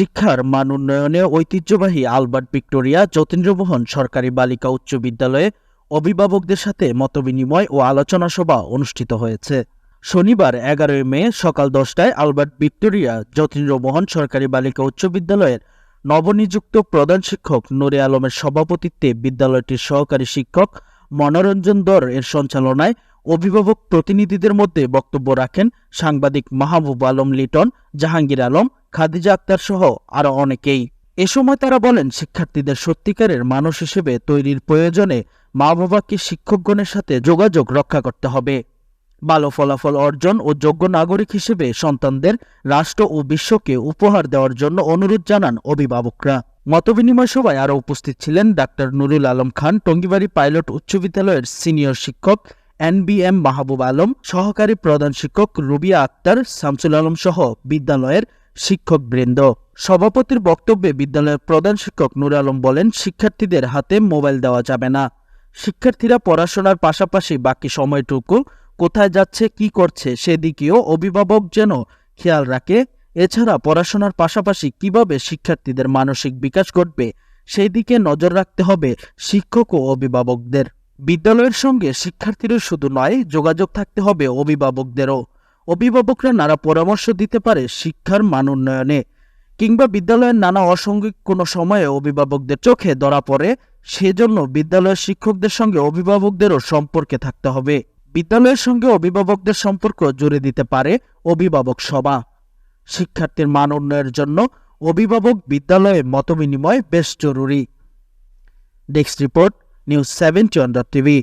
শিক্ষার মান উন্নয়নে ঐতিহ্যবাহী আলবার্ট ভিক্টোরিয়া, যতীন্দ্রমোহন সরকারি বালিকা উচ্চ বিদ্যালয়ে অভিভাবকদের সাথে মতবিনিময় ও আলোচনা সভা অনুষ্ঠিত হয়েছে। শনিবার এগারোই মে সকাল দশটায় আলবার্ট ভিক্টোরিয়া, যতীন্দ্রমোহন সরকারি বালিকা উচ্চ বিদ্যালয়ের নবনিযুক্ত প্রধান শিক্ষক নুরে আলমের সভাপতিত্বে বিদ্যালয়টির সহকারী শিক্ষক মনোরঞ্জন দর এর সঞ্চালনায় অভিভাবক প্রতিনিধিদের মধ্যে বক্তব্য রাখেন সাংবাদিক মাহবুব আলম লিটন, জাহাঙ্গীর আলম খাদিজা আক্তার সহ আরও অনেকেই। এ সময় তারা বলেন, শিক্ষার্থীদের সত্যিকারের মানুষ হিসেবে তৈরির প্রয়োজনে মা বাবাকে শিক্ষকগণের সাথে যোগাযোগ রক্ষা করতে হবে। ভালো ফলাফল অর্জন ও যোগ্য নাগরিক হিসেবে সন্তানদের রাষ্ট্র ও বিশ্বকে উপহার দেওয়ার জন্য অনুরোধ জানান অভিভাবকরা। মতবিনিময় সভায় আরও উপস্থিত ছিলেন ডাক্তার নুরুল আলম খান, টঙ্গিবাড়ি পাইলট উচ্চ বিদ্যালয়ের সিনিয়র শিক্ষক এনবিএম মাহবুব আলম, সহকারী প্রধান শিক্ষক রুবিয়া আক্তার, শামসুল আলম সহ বিদ্যালয়ের শিক্ষকবৃন্দ। সভাপতির বক্তব্যে বিদ্যালয়ের প্রধান শিক্ষক নুর আলম বলেন, শিক্ষার্থীদের হাতে মোবাইল দেওয়া যাবে না। শিক্ষার্থীরা পড়াশোনার পাশাপাশি বাকি সময়টুকু কোথায় যাচ্ছে, কি করছে সেদিকেও অভিভাবক যেন খেয়াল রাখে। এছাড়া পড়াশোনার পাশাপাশি কীভাবে শিক্ষার্থীদের মানসিক বিকাশ ঘটবে সেই দিকে নজর রাখতে হবে শিক্ষক ও অভিভাবকদের। বিদ্যালয়ের সঙ্গে শিক্ষার্থীদের শুধু নয়, যোগাযোগ থাকতে হবে অভিভাবকদেরও। অভিভাবকরা নানা পরামর্শ দিতে পারে শিক্ষার মান উন্নয়নে কিংবা বিদ্যালয়ের নানা অসঙ্গিক কোনো সময়ে অভিভাবকদের চোখে ধরা পড়ে, সেজন্য বিদ্যালয়ের শিক্ষকদের সঙ্গে অভিভাবকদেরও সম্পর্কে থাকতে হবে। বিদ্যালয়ের সঙ্গে অভিভাবকদের সম্পর্ক জুড়ে দিতে পারে অভিভাবক সভা। শিক্ষার্থীর মান উন্নয়নের জন্য অভিভাবক বিদ্যালয়ে মতবিনিময় বেশ জরুরি। Desk report news seven Chandra TV